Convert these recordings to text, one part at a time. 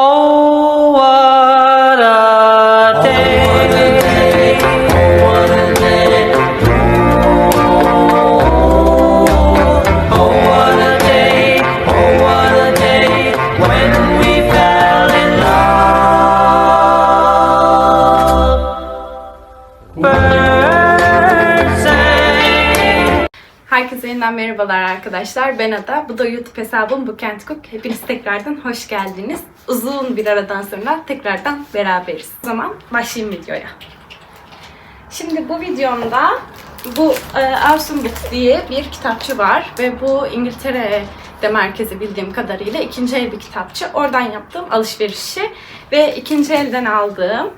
Oh, merhabalar arkadaşlar. Ben Ada. Bu da YouTube hesabım Bu Kent Cook. Hepiniz tekrardan hoş geldiniz. Uzun bir aradan sonra tekrardan beraberiz. O zaman başlayayım videoya. Şimdi bu videomda bu e, Awesome Books diye bir kitapçı var ve bu İngiltere'de merkezi bildiğim kadarıyla ikinci el bir kitapçı. Oradan yaptığım alışverişi ve ikinci elden aldığım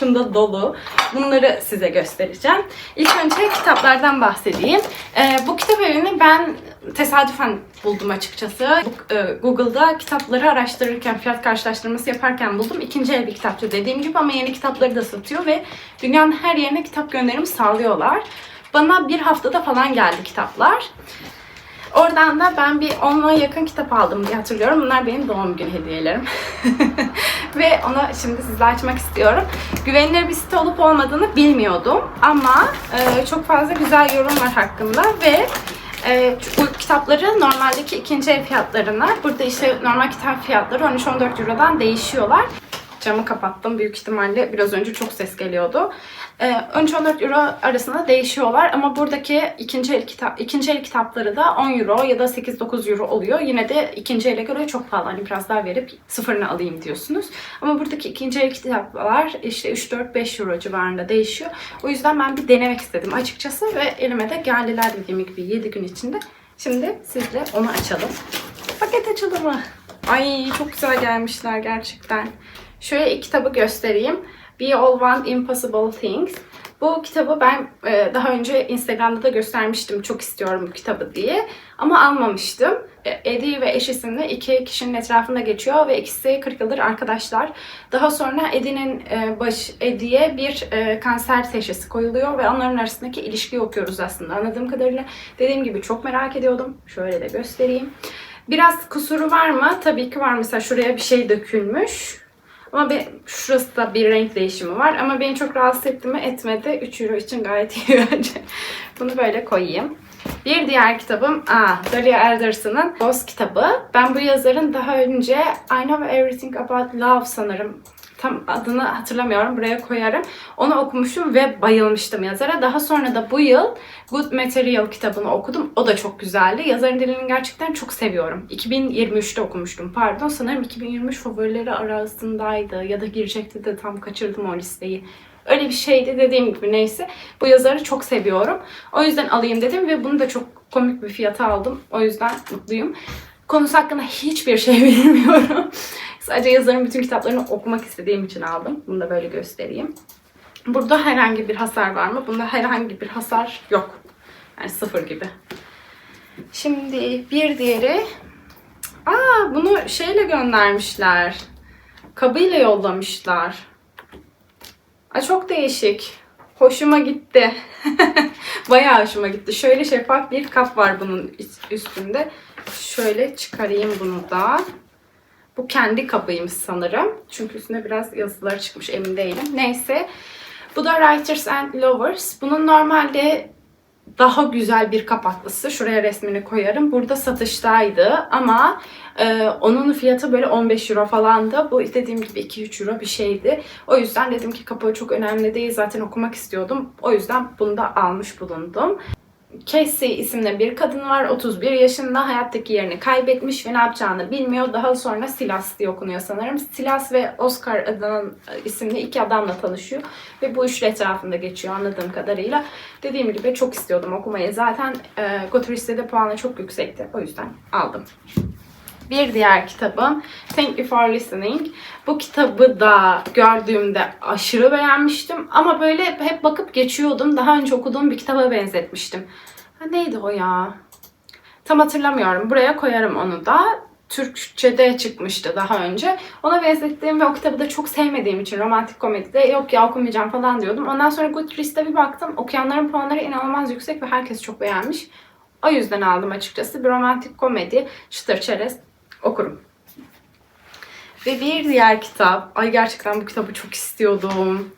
Ups, şunda dolu. Bunları size göstereceğim. İlk önce kitaplardan bahsedeyim. Ee, bu kitap evini ben tesadüfen buldum açıkçası. E, Google'da kitapları araştırırken, fiyat karşılaştırması yaparken buldum. İkinci el bir kitapçı dediğim gibi ama yeni kitapları da satıyor ve dünyanın her yerine kitap gönderimi sağlıyorlar. Bana bir haftada falan geldi kitaplar. Oradan da ben bir 10'a yakın kitap aldım diye hatırlıyorum. Bunlar benim doğum günü hediyelerim. Ve onu şimdi sizle açmak istiyorum. Güvenilir bir site olup olmadığını bilmiyordum. Ama e, çok fazla güzel yorum var hakkında ve e, bu kitapları normaldeki ikinci el fiyatlarına, burada işte normal kitap fiyatları 13-14 Euro'dan değişiyorlar. Camı kapattım. Büyük ihtimalle biraz önce çok ses geliyordu. Ee, 13-14 euro arasında değişiyorlar ama buradaki ikinci el kitap ikinci el kitapları da 10 euro ya da 8-9 euro oluyor. Yine de ikinci ele göre çok pahalı. Hani biraz daha verip sıfırını alayım diyorsunuz. Ama buradaki ikinci el kitaplar işte 3-4-5 euro civarında değişiyor. O yüzden ben bir denemek istedim açıkçası ve elime de geldiler dediğim gibi 7 gün içinde. Şimdi sizle onu açalım. Paket açılımı. Ay çok güzel gelmişler gerçekten. Şöyle ilk kitabı göstereyim. Be All Want Impossible Things. Bu kitabı ben e, daha önce Instagram'da da göstermiştim. Çok istiyorum bu kitabı diye. Ama almamıştım. E, Eddie ve eş iki kişinin etrafında geçiyor ve ikisi 40 yıldır arkadaşlar. Daha sonra Eddie'nin e, baş Eddie'ye bir kanser teşhisi koyuluyor ve onların arasındaki ilişkiyi okuyoruz aslında. Anladığım kadarıyla dediğim gibi çok merak ediyordum. Şöyle de göstereyim. Biraz kusuru var mı? Tabii ki var. Mesela şuraya bir şey dökülmüş. Ama ben, şurası da bir renk değişimi var. Ama beni çok rahatsız etti mi? Etmedi. 3 euro için gayet iyi bence. Bunu böyle koyayım. Bir diğer kitabım, aa, Dalia Alderson'ın Ghost kitabı. Ben bu yazarın daha önce I Know Everything About Love sanırım tam adını hatırlamıyorum. Buraya koyarım. Onu okumuşum ve bayılmıştım yazara. Daha sonra da bu yıl Good Material kitabını okudum. O da çok güzeldi. Yazarın dilini gerçekten çok seviyorum. 2023'te okumuştum. Pardon. Sanırım 2023 favorileri arasındaydı. Ya da girecekti de tam kaçırdım o listeyi. Öyle bir şeydi dediğim gibi neyse. Bu yazarı çok seviyorum. O yüzden alayım dedim ve bunu da çok komik bir fiyata aldım. O yüzden mutluyum. Konusu hakkında hiçbir şey bilmiyorum. Sadece yazarın bütün kitaplarını okumak istediğim için aldım. Bunu da böyle göstereyim. Burada herhangi bir hasar var mı? Bunda herhangi bir hasar yok. Yani sıfır gibi. Şimdi bir diğeri... Aa bunu şeyle göndermişler. Kabıyla yollamışlar. Aa, çok değişik. Hoşuma gitti. Bayağı hoşuma gitti. Şöyle şeffaf bir kap var bunun üstünde. Şöyle çıkarayım bunu da. Bu kendi kabıymış sanırım. Çünkü üstünde biraz yazılar çıkmış emin değilim. Neyse. Bu da Writers and Lovers. Bunun normalde daha güzel bir kapaklısı. Şuraya resmini koyarım. Burada satıştaydı ama e, onun fiyatı böyle 15 euro falandı. Bu dediğim gibi 2-3 euro bir şeydi. O yüzden dedim ki kapağı çok önemli değil. Zaten okumak istiyordum. O yüzden bunu da almış bulundum. Casey isimli bir kadın var. 31 yaşında hayattaki yerini kaybetmiş ve ne yapacağını bilmiyor. Daha sonra Silas diye okunuyor sanırım. Silas ve Oscar adının isimli iki adamla tanışıyor. Ve bu üçlü etrafında geçiyor anladığım kadarıyla. Dediğim gibi çok istiyordum okumayı. Zaten e, Goodreads'te puanı çok yüksekti. O yüzden aldım. Bir diğer kitabım Thank You For Listening. Bu kitabı da gördüğümde aşırı beğenmiştim. Ama böyle hep bakıp geçiyordum. Daha önce okuduğum bir kitaba benzetmiştim. Ha, neydi o ya? Tam hatırlamıyorum. Buraya koyarım onu da. Türkçe'de çıkmıştı daha önce. Ona benzettiğim ve o kitabı da çok sevmediğim için romantik komedide yok ya okumayacağım falan diyordum. Ondan sonra Goodreads'te bir baktım. Okuyanların puanları inanılmaz yüksek ve herkes çok beğenmiş. O yüzden aldım açıkçası. Bir romantik komedi, çıtır çerez okurum. Ve bir diğer kitap. Ay gerçekten bu kitabı çok istiyordum.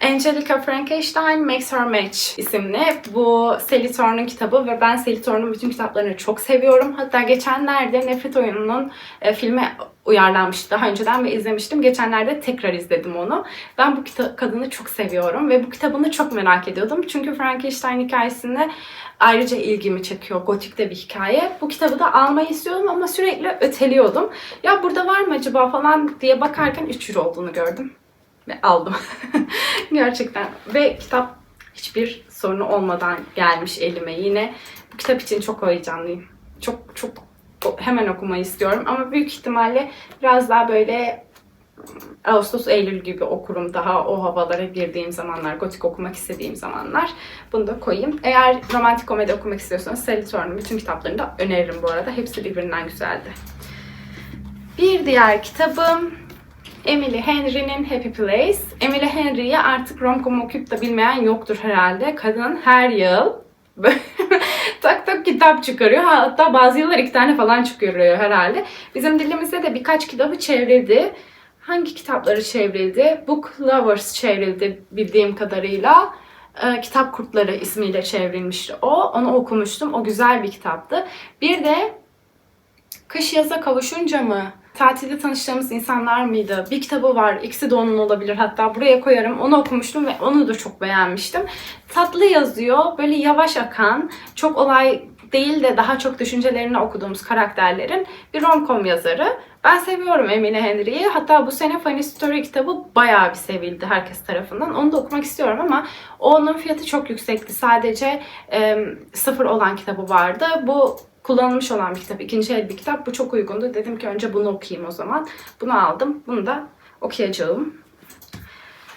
Angelica Frankenstein Makes Her Match isimli. Bu Sally Thorne'un kitabı ve ben Sally Thorne'un bütün kitaplarını çok seviyorum. Hatta geçenlerde Nefret Oyunu'nun e, filme uyarlanmıştı daha önceden ve izlemiştim. Geçenlerde tekrar izledim onu. Ben bu kita- kadını çok seviyorum ve bu kitabını çok merak ediyordum. Çünkü Frankenstein hikayesinde ayrıca ilgimi çekiyor. Gotik'te bir hikaye. Bu kitabı da almayı istiyordum ama sürekli öteliyordum. Ya burada var mı acaba falan diye bakarken 3 euro olduğunu gördüm ve aldım. Gerçekten. Ve kitap hiçbir sorunu olmadan gelmiş elime yine. Bu kitap için çok heyecanlıyım. Çok çok hemen okumayı istiyorum ama büyük ihtimalle biraz daha böyle Ağustos, Eylül gibi okurum daha o havalara girdiğim zamanlar, gotik okumak istediğim zamanlar. Bunu da koyayım. Eğer romantik komedi okumak istiyorsanız Sally Thorne'un bütün kitaplarını da öneririm bu arada. Hepsi birbirinden güzeldi. Bir diğer kitabım Emily Henry'nin Happy Place. Emily Henry'yi artık romcom okuyup da bilmeyen yoktur herhalde. Kadın her yıl tak tak kitap çıkarıyor. Hatta bazı yıllar iki tane falan çıkarıyor herhalde. Bizim dilimizde de birkaç kitabı çevrildi. Hangi kitapları çevrildi? Book Lovers çevrildi bildiğim kadarıyla. Ee, Kitap Kurtları ismiyle çevrilmişti o. Onu okumuştum. O güzel bir kitaptı. Bir de Kış yaza kavuşunca mı? Tatilde tanıştığımız insanlar mıydı? Bir kitabı var. İkisi de onun olabilir. Hatta buraya koyarım. Onu okumuştum ve onu da çok beğenmiştim. Tatlı yazıyor. Böyle yavaş akan, çok olay değil de daha çok düşüncelerini okuduğumuz karakterlerin bir rom-com yazarı. Ben seviyorum Emine Henry'yi. Hatta bu sene Funny Story kitabı bayağı bir sevildi herkes tarafından. Onu da okumak istiyorum ama onun fiyatı çok yüksekti. Sadece e, sıfır olan kitabı vardı. Bu kullanılmış olan bir kitap. ikinci el bir kitap. Bu çok uygundu. Dedim ki önce bunu okuyayım o zaman. Bunu aldım. Bunu da okuyacağım.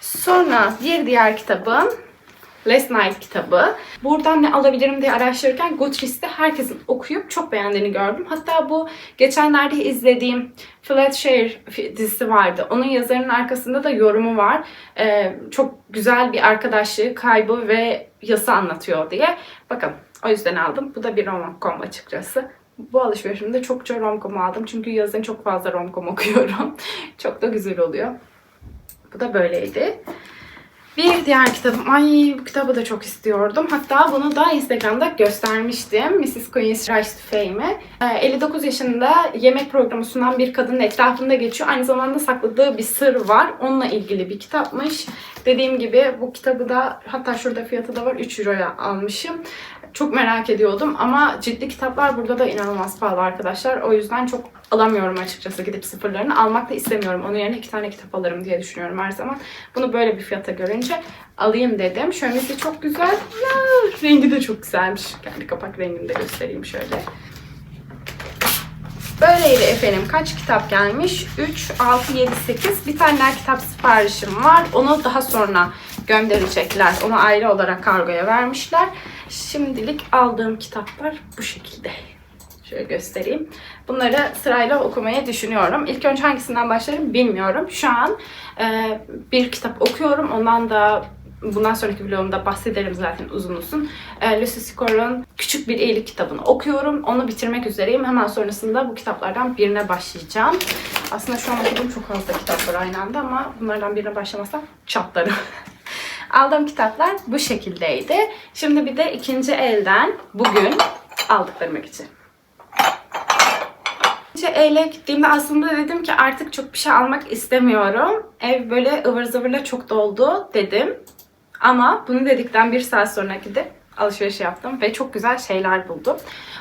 Sonra bir diğer kitabım Last Night kitabı. Buradan ne alabilirim diye araştırırken Goodreads'te herkesin okuyup çok beğendiğini gördüm. Hatta bu geçenlerde izlediğim Flatshare dizisi vardı. Onun yazarının arkasında da yorumu var. Ee, çok güzel bir arkadaşlığı, kaybı ve yası anlatıyor diye. Bakın o yüzden aldım. Bu da bir rom-com açıkçası. Bu alışverişimde çokça rom-com aldım. Çünkü yazın çok fazla rom-com okuyorum. çok da güzel oluyor. Bu da böyleydi. Bir diğer kitabım. Ay bu kitabı da çok istiyordum. Hatta bunu da Instagram'da göstermiştim. Mrs. Queen's Rise to Fame'i. Ee, 59 yaşında yemek programı sunan bir kadının etrafında geçiyor. Aynı zamanda sakladığı bir sır var. Onunla ilgili bir kitapmış. Dediğim gibi bu kitabı da hatta şurada fiyatı da var. 3 euroya almışım. Çok merak ediyordum ama ciddi kitaplar burada da inanılmaz pahalı arkadaşlar. O yüzden çok alamıyorum açıkçası gidip sıfırlarını. Almak da istemiyorum. Onun yerine iki tane kitap alırım diye düşünüyorum her zaman. Bunu böyle bir fiyata görünce alayım dedim. Şöylesi çok güzel. Ya, rengi de çok güzelmiş. Kendi kapak rengini de göstereyim şöyle. Böyleydi efendim. Kaç kitap gelmiş? 3, 6, 7, 8. Bir tane daha kitap siparişim var. Onu daha sonra gönderecekler. Onu ayrı olarak kargoya vermişler. Şimdilik aldığım kitaplar bu şekilde. Şöyle göstereyim. Bunları sırayla okumaya düşünüyorum. İlk önce hangisinden başlarım bilmiyorum. Şu an e, bir kitap okuyorum. Ondan da bundan sonraki vlogumda bahsederim zaten uzun uzun. E, Lucy Score'un Küçük Bir İyilik kitabını okuyorum. Onu bitirmek üzereyim. Hemen sonrasında bu kitaplardan birine başlayacağım. Aslında şu an okuduğum çok fazla kitap var aynı anda ama bunlardan birine başlamasam çatlarım. Aldığım kitaplar bu şekildeydi. Şimdi bir de ikinci elden bugün aldıklarıma geçelim. İkinci ele gittiğimde aslında dedim ki artık çok bir şey almak istemiyorum. Ev böyle ıvır zıvırla çok doldu dedim. Ama bunu dedikten bir saat sonra gidip alışveriş yaptım ve çok güzel şeyler buldum.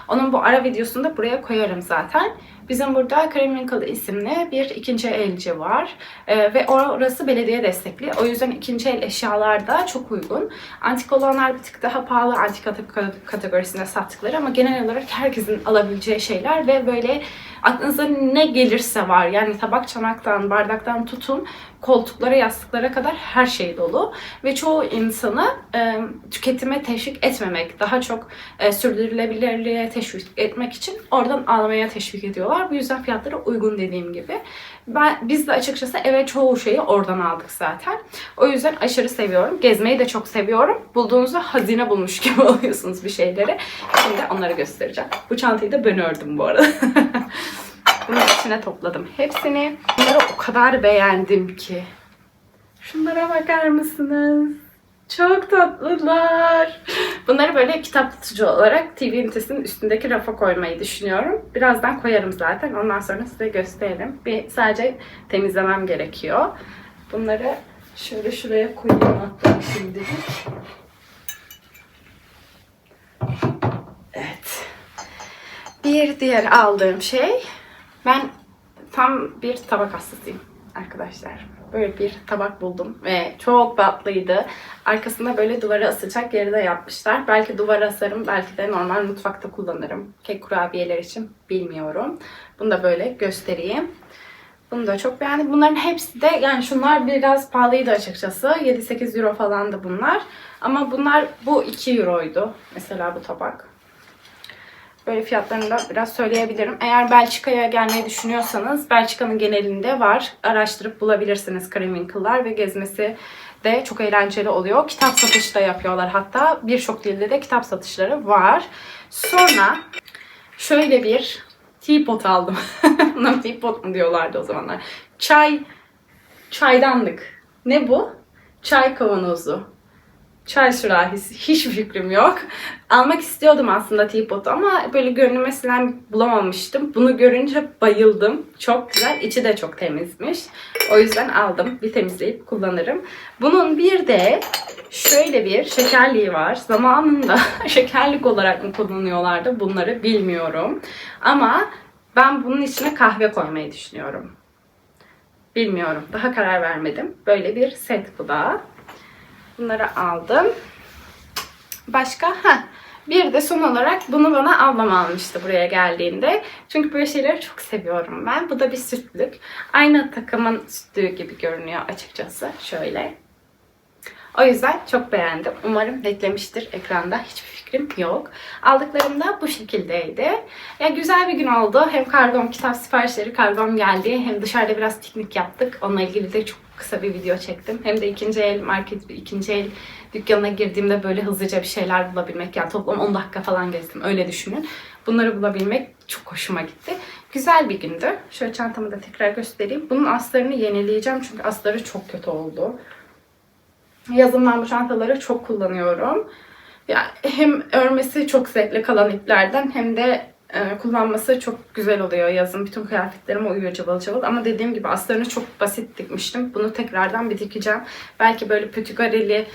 Onun bu ara videosunu da buraya koyarım zaten. Bizim burada Kremlinkalı isimli bir ikinci elci var. Ee, ve orası belediye destekli. O yüzden ikinci el eşyalar da çok uygun. Antik olanlar bir tık daha pahalı antik kate- kategorisinde sattıkları ama genel olarak herkesin alabileceği şeyler ve böyle aklınıza ne gelirse var. Yani tabak çanaktan, bardaktan tutun koltuklara, yastıklara kadar her şey dolu. Ve çoğu insanı e, tüketime teşvik etmemek, daha çok e, sürdürülebilirliğe teşvik etmek için oradan almaya teşvik ediyorlar. Bu yüzden fiyatları uygun dediğim gibi. Ben, biz de açıkçası eve çoğu şeyi oradan aldık zaten. O yüzden aşırı seviyorum. Gezmeyi de çok seviyorum. Bulduğunuzda hazine bulmuş gibi oluyorsunuz bir şeyleri. Şimdi onları göstereceğim. Bu çantayı da ben ördüm bu arada. Bunun içine topladım hepsini. Bunları o kadar beğendim ki. Şunlara bakar mısınız? Çok tatlılar. Bunları böyle kitap tutucu olarak TV ünitesinin üstündeki rafa koymayı düşünüyorum. Birazdan koyarım zaten. Ondan sonra size gösteririm. Bir sadece temizlemem gerekiyor. Bunları şöyle şuraya koyayım hatta şimdilik. Evet. Bir diğer aldığım şey ben tam bir tabak hastasıyım arkadaşlar. Böyle bir tabak buldum ve çok tatlıydı. Arkasında böyle duvara asacak yeri de yapmışlar. Belki duvara asarım, belki de normal mutfakta kullanırım. Kek kurabiyeler için bilmiyorum. Bunu da böyle göstereyim. Bunu da çok beğendim. Bunların hepsi de yani şunlar biraz pahalıydı açıkçası. 7-8 euro falandı bunlar. Ama bunlar bu 2 euroydu. Mesela bu tabak. Böyle fiyatlarını da biraz söyleyebilirim. Eğer Belçika'ya gelmeyi düşünüyorsanız Belçika'nın genelinde var. Araştırıp bulabilirsiniz Kreminkle'lar ve gezmesi de çok eğlenceli oluyor. Kitap satışı da yapıyorlar hatta. Birçok dilde de kitap satışları var. Sonra şöyle bir teapot aldım. Buna teapot mu diyorlardı o zamanlar. Çay, çaydanlık. Ne bu? Çay kavanozu. Çay sürahisi. Hiçbir fikrim yok. Almak istiyordum aslında teapot'u ama böyle gönlüme sinen bulamamıştım. Bunu görünce bayıldım. Çok güzel. İçi de çok temizmiş. O yüzden aldım. Bir temizleyip kullanırım. Bunun bir de şöyle bir şekerliği var. Zamanında şekerlik olarak mı kullanıyorlardı bunları bilmiyorum. Ama ben bunun içine kahve koymayı düşünüyorum. Bilmiyorum. Daha karar vermedim. Böyle bir set bu da. Bunları aldım. Başka? ha Bir de son olarak bunu bana ablam almıştı buraya geldiğinde. Çünkü böyle şeyleri çok seviyorum ben. Bu da bir sütlük. Aynı takımın sütlüğü gibi görünüyor açıkçası. Şöyle. O yüzden çok beğendim. Umarım netlemiştir ekranda. Hiçbir fikrim yok. Aldıklarım da bu şekildeydi. Ya güzel bir gün oldu. Hem kargom kitap siparişleri kargom geldi. Hem dışarıda biraz piknik yaptık. Onunla ilgili de çok kısa bir video çektim. Hem de ikinci el market, ikinci el dükkanına girdiğimde böyle hızlıca bir şeyler bulabilmek. Yani toplam 10 dakika falan gezdim. Öyle düşünün. Bunları bulabilmek çok hoşuma gitti. Güzel bir gündü. Şöyle çantamı da tekrar göstereyim. Bunun aslarını yenileyeceğim çünkü asları çok kötü oldu. Yazın ben bu çantaları çok kullanıyorum. Ya hem örmesi çok zevkli kalan iplerden hem de e, kullanması çok güzel oluyor yazın. Bütün kıyafetlerime uyuyor cıvıl cıvıl. Ama dediğim gibi aslarını çok basit dikmiştim. Bunu tekrardan bir dikeceğim. Belki böyle pütügareli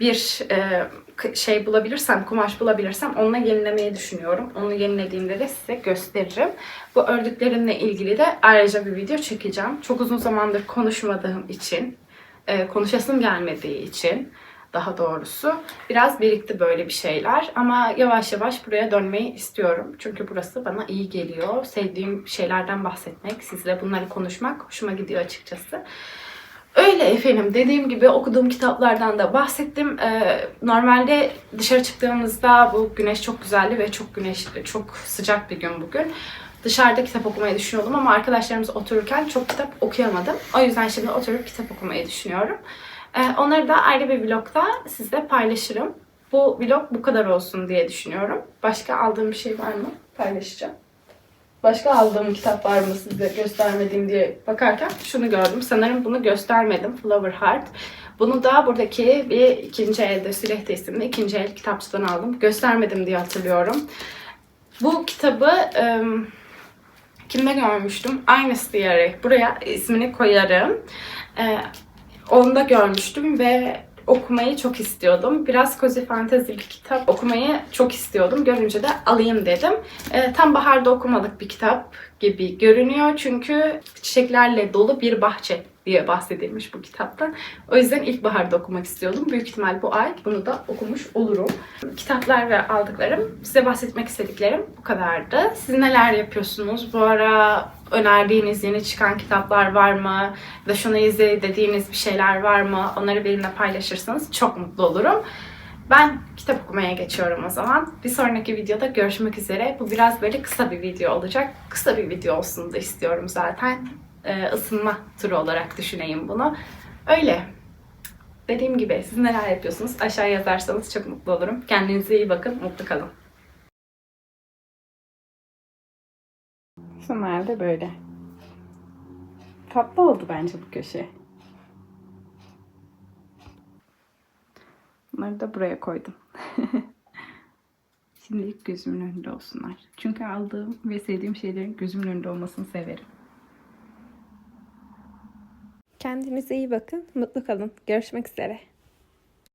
bir e, şey bulabilirsem, kumaş bulabilirsem onunla yenilemeyi düşünüyorum. Onu yenilediğimde de size gösteririm. Bu ördüklerimle ilgili de ayrıca bir video çekeceğim. Çok uzun zamandır konuşmadığım için, e, konuşasım gelmediği için daha doğrusu biraz birikti böyle bir şeyler ama yavaş yavaş buraya dönmeyi istiyorum. Çünkü burası bana iyi geliyor. Sevdiğim şeylerden bahsetmek, sizle bunları konuşmak hoşuma gidiyor açıkçası. Öyle efendim dediğim gibi okuduğum kitaplardan da bahsettim. Ee, normalde dışarı çıktığımızda bu güneş çok güzeldi ve çok güneş çok sıcak bir gün bugün. Dışarıda kitap okumayı düşünüyordum ama arkadaşlarımız otururken çok kitap okuyamadım. O yüzden şimdi oturup kitap okumayı düşünüyorum. Ee, onları da ayrı bir vlogda sizle paylaşırım. Bu vlog bu kadar olsun diye düşünüyorum. Başka aldığım bir şey var mı? Paylaşacağım. Başka aldığım kitap var mı size göstermediğim diye bakarken şunu gördüm. Sanırım bunu göstermedim. Flower Heart. Bunu da buradaki bir ikinci elde Sülehte isimli ikinci el kitapçıdan aldım. Göstermedim diye hatırlıyorum. Bu kitabı ım, kimde görmüştüm? Aynısı diyerek buraya ismini koyarım. Ee, onda görmüştüm ve okumayı çok istiyordum. Biraz cozy fantasy bir kitap okumayı çok istiyordum. Görünce de alayım dedim. Ee, tam baharda okumalık bir kitap gibi görünüyor. Çünkü çiçeklerle dolu bir bahçe diye bahsedilmiş bu kitaptan. O yüzden ilkbaharda okumak istiyordum. Büyük ihtimal bu ay bunu da okumuş olurum. Kitaplar ve aldıklarım, size bahsetmek istediklerim bu kadardı. Siz neler yapıyorsunuz? Bu ara önerdiğiniz yeni çıkan kitaplar var mı? Ya da şunu izle dediğiniz bir şeyler var mı? Onları benimle paylaşırsanız çok mutlu olurum. Ben kitap okumaya geçiyorum o zaman. Bir sonraki videoda görüşmek üzere. Bu biraz böyle kısa bir video olacak. Kısa bir video olsun da istiyorum zaten. Ee, ısınma turu olarak düşüneyim bunu. Öyle. Dediğim gibi siz neler yapıyorsunuz? Aşağı yazarsanız çok mutlu olurum. Kendinize iyi bakın. Mutlu kalın. Son halde böyle. Tatlı oldu bence bu köşe. Bunları da buraya koydum. Şimdilik gözümün önünde olsunlar. Çünkü aldığım ve sevdiğim şeylerin gözümün önünde olmasını severim. Kendinize iyi bakın. Mutlu kalın. Görüşmek üzere.